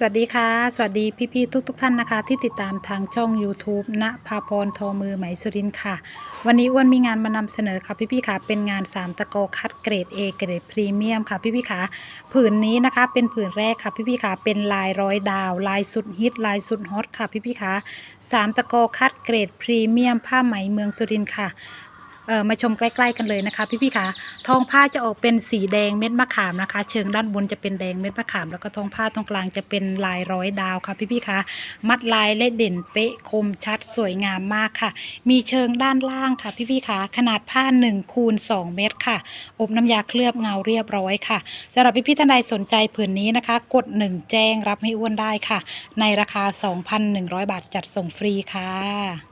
สวัสดีค่ะ สวัสดีพี่ๆทุกๆทท่านนะคะ ที่ติดตามทางช่อง YouTube ณภาพรทอมือไหมสุรินค่ะ วันนี้อ้วนมีงานมานำเสนอค่ะพี่ๆค่ะ เป็นงาน 3 ตะโกคัดเกรด A เกรดพรีเมียมค่ะพี่ๆค่ะ ผืนนี้นะคะ เป็นผืนแรกค่ะพี่ๆค่ะ เป็นลายร้อยดาว ลายสุดฮิต ลายสุดฮอตค่ะพี่ๆค่ะสามตะโกคัดเกรดพรีเมียมผ้าไหมเมืองสุรินค่ะ เออมาชมใกล้ๆกันเลยนะคะ พี่ๆค่ะทองผ้าจะออกเป็นสีแดงเม็ดมะขามนะคะ เชิงด้านบนจะเป็นแดงเม็ดมะขาม แล้วก็ทองผ้าตรงกลางจะเป็นลายร้อยดาวค่ะ พี่ๆค่ะมัดลายและเด่นเป๊ะคมชัดสวยงามมากค่ะ มีเชิงด้านล่างค่ะ พี่ๆค่ะขนาดผ้า1คูณ2เมตรค่ะ อบน้ำยาเคลือบเงาเรียบร้อยค่ะสำหรับพี่ๆท่านใดสนใจผืนนี้นะคะ กด 1 แจ้งรับให้อ้วนได้ค่ะ ในราคา 2,100 บาทจัดส่งฟรีค่ะ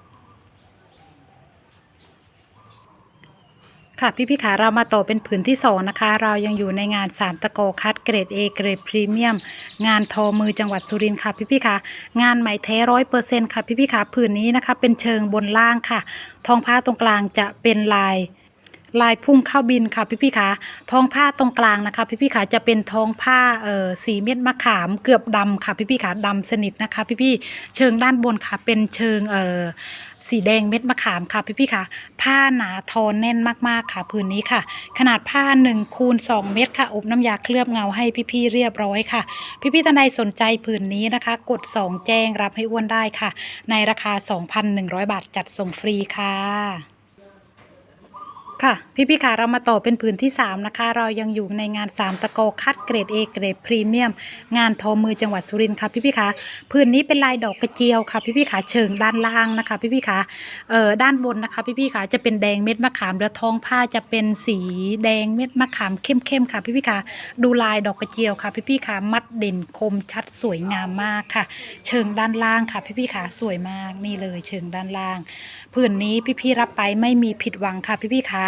ค่ะพี่พี่ขาเรามาต่อเป็นผืนที่สองนะคะ เรายังอยู่ในงานสามตะโกคัดเกรด A เกรดพรีเมียม งานทอมือจังหวัดสุรินทร์ค่ะพี่พี่ขางานไหมแท้ร้อยเปอร์เซ็นต์ค่ะพี่พี่ขาผืนนี้นะคะ เป็นเชิงบนล่างค่ะ ทองผ้าตรงกลางจะเป็นลาย ลายพุ่งเข้าบินค่ะพี่พี่ขาทองผ้าตรงกลางนะคะ พี่พี่ขาจะเป็นทองผ้าเอ่อสีเม็ดมะขามเกือบดำค่ะพี่พี่ขาดำสนิทนะคะ พี่พี่เชิงด้านบนค่ะ เป็นเชิงเอ่อสีแดงเม็ดมะขามค่ะพี่พี่ค่ะ ผ้าหนาทอแน่นมากๆค่ะผืนนี้ค่ะ ขนาดผ้า1คูณ2เม็ดค่ะ อบน้ำยาเคลือบเงาให้พี่ๆเรียบร้อยค่ะ พี่ๆท่านใดสนใจผืนนี้นะคะ กด 2 แจ้งรับให้อ้วนได้ค่ะ ในราคา 2,100 บาทจัดส่งฟรีค่ะ ค่ะ พี่พี่ค่ะเรามาต่อเป็นผืนที่ 3 นะคะ เรายังอยู่ในงาน 3 ตะโกคัดเกรด A เกรดพรีเมียม งานทอมือจังหวัดสุรินทร์ค่ะพี่พี่ค่ะผืนนี้เป็นลายดอกกระเจียวค่ะ พี่พี่ค่ะเชิงด้านล่างนะคะ พี่พี่ค่ะเอ่อด้านบนนะคะ พี่พี่ค่ะจะเป็นแดงเม็ดมะขามแล้วท้องผ้าจะเป็นสีแดงเม็ดมะขามเข้มๆค่ะ พี่พี่ค่ะดูลายดอกกระเจียวค่ะ พี่พี่ค่ะมัดเด่นคมชัดสวยงามมากค่ะ เชิงด้านล่างค่ะ พี่พี่ค่ะสวยมากนี่เลย เชิงด้านล่างผืนนี้พี่ๆรับไปไม่มีผิดหวังค่ะ พี่ๆคะ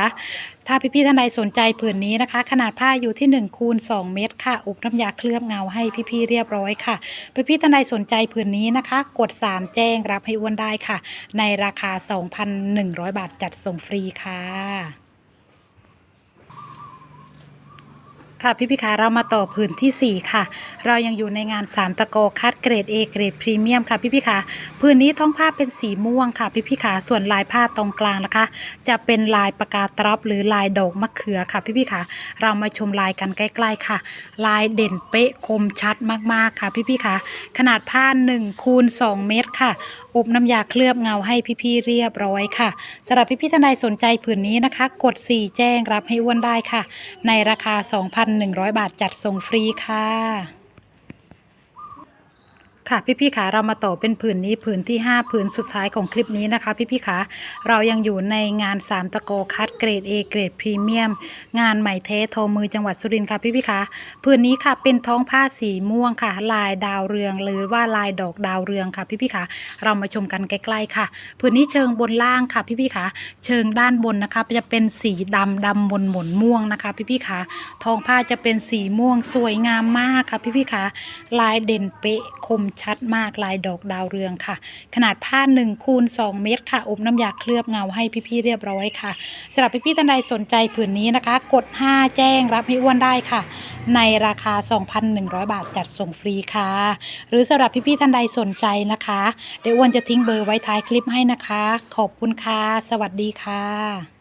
ถ้าพี่ๆท่านใดสนใจผืนนี้นะคะ ขนาดผ้าอยู่ที่ 1 คูณ 2 เมตรค่ะอบน้ำยาเคลือบเงาให้พี่ๆเรียบร้อยค่ะพี่ๆท่านใดสนใจผืนนี้นะคะ กด 3 แจ้งรับให้อ้วนได้ค่ะ ในราคา 2,100 บาทจัดส่งฟรีค่ะ ค่ะพี่พี่ขาเรามาต่อผืนทีสี่ 4 ค่ะ เรายังอยู่ในงาน 3 ตะโกคัดเกรด A เกรดพรีเมียมค่ะพี่พี่ขาผืนนี้ท้องผ้าเป็นสีม่วงค่ะพี่พี่ขาส่วนลายผ้าตรงกลางนะคะ จะเป็นลายปากกาตรับหรือลายดอกมะเขือค่ะพี่พี่ขาเรามาชมลายกันใกล้ ๆค่ะ ลายเด่นเป๊ะคมชัดมากๆค่ะพี่พี่ขาขนาดผ้า1คูณ2เมตรค่ะอบน้ำยาเคลือบเงาให้พี่ๆเรียบร้อยค่ะสำหรับพี่ๆท่านใดสนใจผืนนี้นะคะ กด 4 แจ้งรับให้อ้วนได้ค่ะ ในราคา2,100 บาทจัดส่งฟรีค่ะ ค่ะพี่ๆขาเรามาต่อเป็นผืนนี้ผืนที่ 5 ผืนสุดท้ายของคลิปนี้นะคะ พี่ๆขาเรายังอยู่ในงาน 3 ตะโกคัดเกรด A เกรดพรีเมียม งานไหมเทสโทมือจังหวัดสุรินทร์ค่ะพี่ๆขาผืนนี้ค่ะเป็นท้องผ้าสีม่วงค่ะ ลายดาวเรือง หรือว่าลายดอกดาวเรืองค่ะพี่ๆขาเรามาชมกันใกล้ๆค่ะผืนนี้เชิงบนล่างค่ะพี่ๆขาเชิงด้านบนนะคะจะเป็นสีดำดำบนหมนม่วงนะคะ พี่ๆขาท้องผ้าจะเป็นสีม่วงสวยงามมากค่ะพี่ๆขาลายเด่นเป๊ะคมชัดมากลายดอกดาวเรืองค่ะ ขนาดผ้า1คูณ2เมตรค่ะอบน้ำยาเคลือบเงาให้พี่ๆเรียบร้อยค่ะสำหรับพี่ๆท่านใดสนใจผืนนี้นะคะ กด 5 แจ้งรับให้อ้วนได้ค่ะ ในราคา 2,100 บาทจัดส่งฟรีค่ะ หรือสำหรับพี่ๆท่านใดสนใจนะคะเดี๋ยวอ้วนจะทิ้งเบอร์ไว้ท้ายคลิปให้นะคะ ขอบคุณค่ะ สวัสดีค่ะ